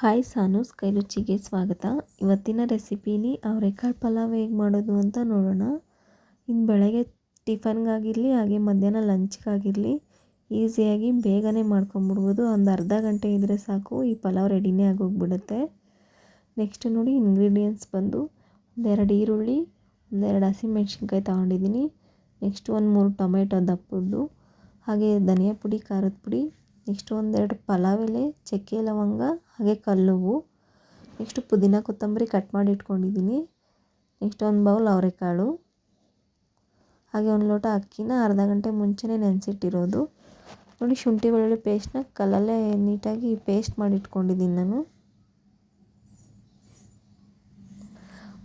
Hi ಸಾನೂಸ್, ಕೈ ರುಚಿಗೆ ಸ್ವಾಗತ. ಇವತ್ತಿನ ರೆಸಿಪಿಲಿ ಅವರೆಕಾಳು ಪಲಾವ್ ಹೇಗೆ ಮಾಡೋದು ಅಂತ ನೋಡೋಣ. ಇನ್ನು ಬೆಳಗ್ಗೆ ಟಿಫನ್ಗಾಗಿರಲಿ, ಹಾಗೆ ಮಧ್ಯಾಹ್ನ ಲಂಚ್ಗಾಗಿರಲಿ, ಈಸಿಯಾಗಿ ಬೇಗನೆ ಮಾಡ್ಕೊಂಬಿಡ್ಬೋದು. ಒಂದು ಅರ್ಧ ಗಂಟೆ ಇದ್ದರೆ ಸಾಕು, ಈ ಪಲಾವ್ ರೆಡಿನೇ ಆಗೋಗ್ಬಿಡುತ್ತೆ. ನೆಕ್ಸ್ಟ್ ನೋಡಿ ಇಂಗ್ರೀಡಿಯೆಂಟ್ಸ್ ಬಂದು. ಒಂದೆರಡು ಈರುಳ್ಳಿ, ಒಂದೆರಡು ಹಸಿಮೆಣ್ಸಿನ್ಕಾಯಿ ತೊಗೊಂಡಿದ್ದೀನಿ ನೆಕ್ಸ್ಟ್ ಒಂದು ಮೂರು ಟೊಮೆಟೊ ದಪ್ಪದ್ದು. ಹಾಗೆ ಧನಿಯಾ ಪುಡಿ, ಖಾರದ ಪುಡಿ ನೆಕ್ಸ್ಟ್ ಒಂದೆರಡು ಪಲಾವ್ ಎಲೆ, ಚಕ್ಕೆ ಲವಂಗ, ಹಾಗೆ ಕಲ್ಲುವು. ನೆಕ್ಸ್ಟು ಪುದೀನ ಕೊತ್ತಂಬರಿ ಕಟ್ ಮಾಡಿ ಇಟ್ಕೊಂಡಿದ್ದೀನಿ. ನೆಕ್ಸ್ಟ್ ಒಂದು ಬೌಲ್ ಅವರೆಕಾಳು. ಹಾಗೆ ಒಂದು ಲೋಟ ಅಕ್ಕಿನ ಅರ್ಧ ಗಂಟೆ ಮುಂಚೆನೇ ನೆನೆಸಿಟ್ಟಿರೋದು. ನೋಡಿ, ಶುಂಠಿ ಬೆಳ್ಳುಳ್ಳಿ ಪೇಸ್ಟ್ನ ಕಲ್ಲಲ್ಲೇ ನೀಟಾಗಿ ಪೇಸ್ಟ್ ಮಾಡಿ ಇಟ್ಕೊಂಡಿದ್ದೀನಿ ನಾನು.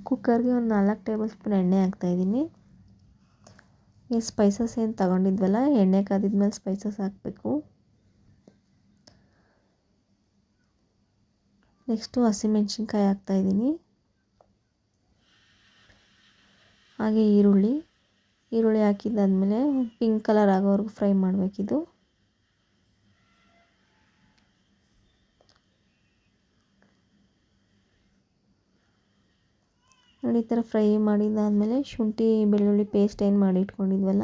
ಕುಕ್ಕರ್ಗೆ ಒಂದು ನಾಲ್ಕು ಟೇಬಲ್ ಸ್ಪೂನ್ ಎಣ್ಣೆ ಹಾಕ್ತಾಯಿದ್ದೀನಿ ಈ ಸ್ಪೈಸಸ್ ಏನು ತಗೊಂಡಿದ್ವಲ್ಲ, ಎಣ್ಣೆ ಕಾದಿದ್ಮೇಲೆ ಸ್ಪೈಸಸ್ ಹಾಕಬೇಕು. ನೆಕ್ಸ್ಟು ಹಸಿಮೆಣ್ಸಿನ್ಕಾಯಿ ಹಾಕ್ತಾಯಿದ್ದೀನಿ ಹಾಗೆ ಈರುಳ್ಳಿ. ಈರುಳ್ಳಿ ಹಾಕಿದ್ದಾದಮೇಲೆ ಪಿಂಕ್ ಕಲರ್ ಆಗೋವರೆಗೂ ಫ್ರೈ ಮಾಡಬೇಕಿದು. ನೋಡಿ, ಈ ಥರ ಫ್ರೈ ಮಾಡಿದ್ದಾದಮೇಲೆ ಶುಂಠಿ, ಬೆಳ್ಳುಳ್ಳಿ ಪೇಸ್ಟ್ ಏನು ಮಾಡಿ ಇಟ್ಕೊಂಡಿದ್ವಲ್ಲ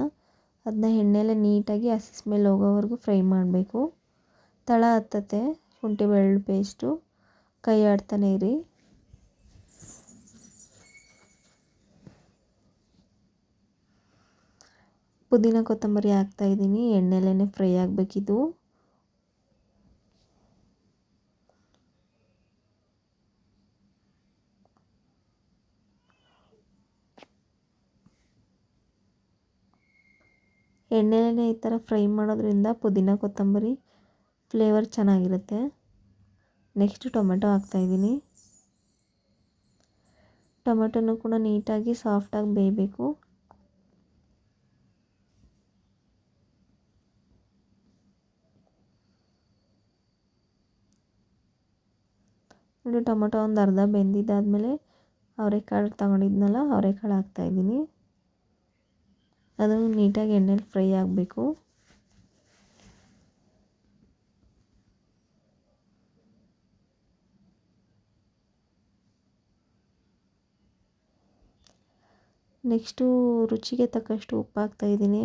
ಅದನ್ನ ಎಣ್ಣೆಲೆ ನೀಟಾಗಿ ಹಸಿ ಸ್ಮೆಲ್ ಹೋಗೋವರೆಗೂ ಫ್ರೈ ಮಾಡಬೇಕು. ತಳ ಹತ್ತತ್ತೆ, ಶುಂಠಿ, ಬೆಳ್ಳುಳ್ಳಿ ಪೇಸ್ಟು ಕೈ ಆಡ್ತಾನೆ ಇರಿ. ಪುದೀನ ಕೊತ್ತಂಬರಿ ಹಾಕ್ತಾ ಇದ್ದೀನಿ. ಎಣ್ಣೆಲೇ ಫ್ರೈ ಆಗಬೇಕಿದು. ಎಣ್ಣೆಲೇ ಈ ಥರ ಫ್ರೈ ಮಾಡೋದ್ರಿಂದ ಪುದೀನ ಕೊತ್ತಂಬರಿ ಫ್ಲೇವರ್ ಚೆನ್ನಾಗಿರುತ್ತೆ. ನೆಕ್ಸ್ಟ್ ಟೊಮೆಟೊ ಹಾಕ್ತಾಯಿದ್ದೀನಿ ಟೊಮೆಟೊನೂ ಕೂಡ ನೀಟಾಗಿ ಸಾಫ್ಟಾಗಿ ಬೇಯಬೇಕು. ನೋಡಿ ಟೊಮೆಟೊ ಒಂದು ಅರ್ಧ ಬೆಂದಿದ್ದಾದಮೇಲೆ ಅವರೆಕಾಳು ತಗೊಂಡಿದ್ನಲ್ಲ, ಅವರೆಕಾಳು ಹಾಕ್ತಾಯಿದ್ದೀನಿ ಅದು ನೀಟಾಗಿ ಎಣ್ಣೆಲಿ ಫ್ರೈ ಆಗಬೇಕು. ನೆಕ್ಸ್ಟು ರುಚಿಗೆ ತಕ್ಕಷ್ಟು ಉಪ್ಪು ಹಾಕ್ತಾಯಿದ್ದೀನಿ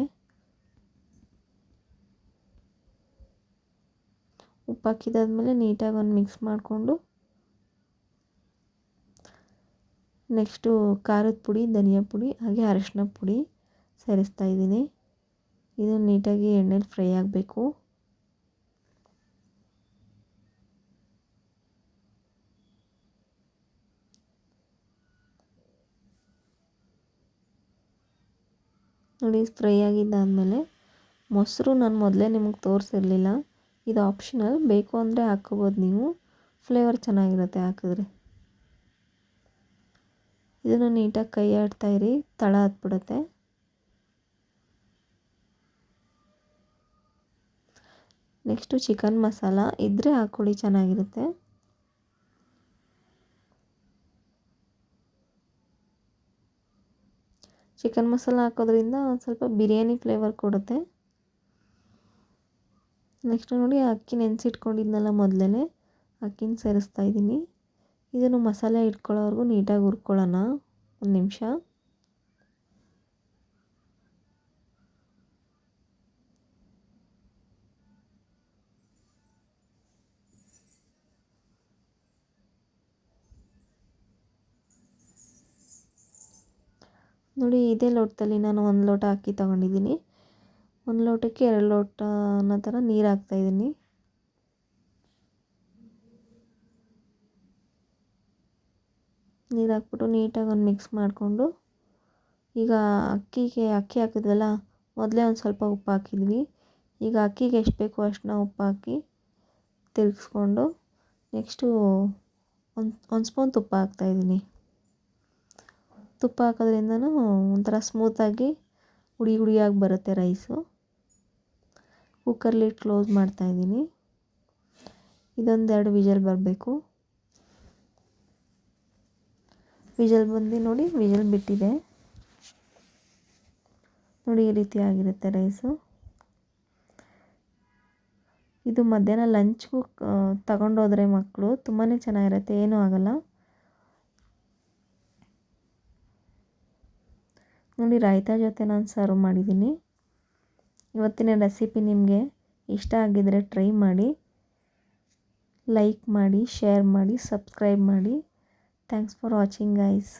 ಉಪ್ಪು ಹಾಕಿದಾದ್ಮೇಲೆ ನೀಟಾಗಿ ಒಂದು ಮಿಕ್ಸ್ ಮಾಡಿಕೊಂಡು ನೆಕ್ಸ್ಟು ಖಾರದ ಪುಡಿ, ಧನಿಯಾ ಪುಡಿ, ಹಾಗೆ ಅರಶಿನ ಪುಡಿ ಸೇರಿಸ್ತಾ ಇದ್ದೀನಿ. ಇದನ್ನು ನೀಟಾಗಿ ಎಣ್ಣೆಲಿ ಫ್ರೈ ಆಗಬೇಕು. ನೋಡಿ ಫ್ರೈ ಆಗಿದ್ದಾದಮೇಲೆ ಮೊಸರು ನಾನು ಮೊದಲೇ ನಿಮಗೆ ತೋರಿಸಿರಲಿಲ್ಲ. ಇದು ಆಪ್ಷನಲ್ ಬೇಕು ಅಂದರೆ ಹಾಕ್ಕೋಬೋದು ನೀವು. ಫ್ಲೇವರ್ ಚೆನ್ನಾಗಿರುತ್ತೆ ಹಾಕಿದ್ರೆ. ಇದನ್ನು ನೀಟಾಗಿ ಕೈ ಆಡ್ತಾಯಿರಿ ತಳ ಹತ್ಬಿಡುತ್ತೆ. ನೆಕ್ಸ್ಟು ಚಿಕನ್ ಮಸಾಲ ಇದ್ದರೆ ಹಾಕ್ಕೊಳ್ಳಿ ಚೆನ್ನಾಗಿರುತ್ತೆ. ಚಿಕನ್ ಮಸಾಲ ಹಾಕೋದ್ರಿಂದ ಒಂದು ಸ್ವಲ್ಪ ಬಿರಿಯಾನಿ ಫ್ಲೇವರ್ ಕೊಡುತ್ತೆ. ನೆಕ್ಸ್ಟ್ ನೋಡಿ ಅಕ್ಕಿ ನೆನೆಸಿಟ್ಕೊಂಡಿದ್ನಲ್ಲ ಮೊದಲೇ ಅಕ್ಕಿನ ಸೇರಿಸ್ತಾ ಇದ್ದೀನಿ. ಇದನ್ನು ಮಸಾಲೆ ಇಟ್ಕೊಳ್ಳೋವರೆಗೂ ನೀಟಾಗಿ ಹುರ್ಕೊಳ್ಳೋಣ, ಒಂದು ನಿಮಿಷ. ನೋಡಿ ಇದೇ ಲೋಟದಲ್ಲಿ ನಾನು ಒಂದು ಲೋಟ ಅಕ್ಕಿ ತಗೊಂಡಿದ್ದೀನಿ. ಒಂದು ಲೋಟಕ್ಕೆ ಎರಡು ಲೋಟ ಅನ್ನೋ ಥರ ನೀರು ಹಾಕ್ತಾಯಿದ್ದೀನಿ ನೀರು ಹಾಕ್ಬಿಟ್ಟು ನೀಟಾಗಿ ಒಂದು ಮಿಕ್ಸ್ ಮಾಡಿಕೊಂಡು ಈಗ ಅಕ್ಕಿಗೆ, ಅಕ್ಕಿ ಹಾಕಿದ್ವಲ್ಲ, ಮೊದಲೇ ಒಂದು ಸ್ವಲ್ಪ ಉಪ್ಪು ಹಾಕಿದ್ವಿ. ಈಗ ಅಕ್ಕಿಗೆ ಎಷ್ಟು ಬೇಕೋ ಅಷ್ಟನ್ನ ಉಪ್ಪು ಹಾಕಿ ತಿರುಗಿಸ್ಕೊಂಡು ನೆಕ್ಸ್ಟು ಒಂದು ಒಂದು ಸ್ಪೂನ್ ತುಪ್ಪ ಹಾಕ್ತಾಯಿದ್ದೀನಿ ತುಪ್ಪ ಹಾಕೋದ್ರಿಂದನೂ ಒಂಥರ ಸ್ಮೂತಾಗಿ ಹುಡಿ ಹುಡಿಯಾಗಿ ಬರುತ್ತೆ ರೈಸು ಕುಕ್ಕರ್ಲಿ ಕ್ಲೋಸ್ ಮಾಡ್ತಾಯಿದ್ದೀನಿ ಇದೊಂದೆರಡು ವಿಜಲ್ ಬರಬೇಕು. ವಿಜಲ್ ಬಂದು ನೋಡಿ ವಿಜಲ್ ಬಿಟ್ಟಿದೆ. ನೋಡಿ ಈ ರೀತಿ ಆಗಿರುತ್ತೆ ರೈಸು ಇದು ಮಧ್ಯಾಹ್ನ ಲಂಚ್ಗೂ ತಗೊಂಡೋದ್ರೆ ಮಕ್ಕಳು ತುಂಬಾ ಚೆನ್ನಾಗಿರುತ್ತೆ. ಏನೂ ಆಗಲ್ಲ. ನೋಡಿ ರಾಯ್ತ ಜೊತೆ ನಾನು ಸರ್ವ್ ಮಾಡಿದ್ದೀನಿ. ಇವತ್ತಿನ ರೆಸಿಪಿ ನಿಮಗೆ ಇಷ್ಟ ಆಗಿದ್ದರೆ ಟ್ರೈ ಮಾಡಿ ಲೈಕ್ ಮಾಡಿ ಶೇರ್ ಮಾಡಿ ಸಬ್ಸ್ಕ್ರೈಬ್ ಮಾಡಿ. Thanks for watching guys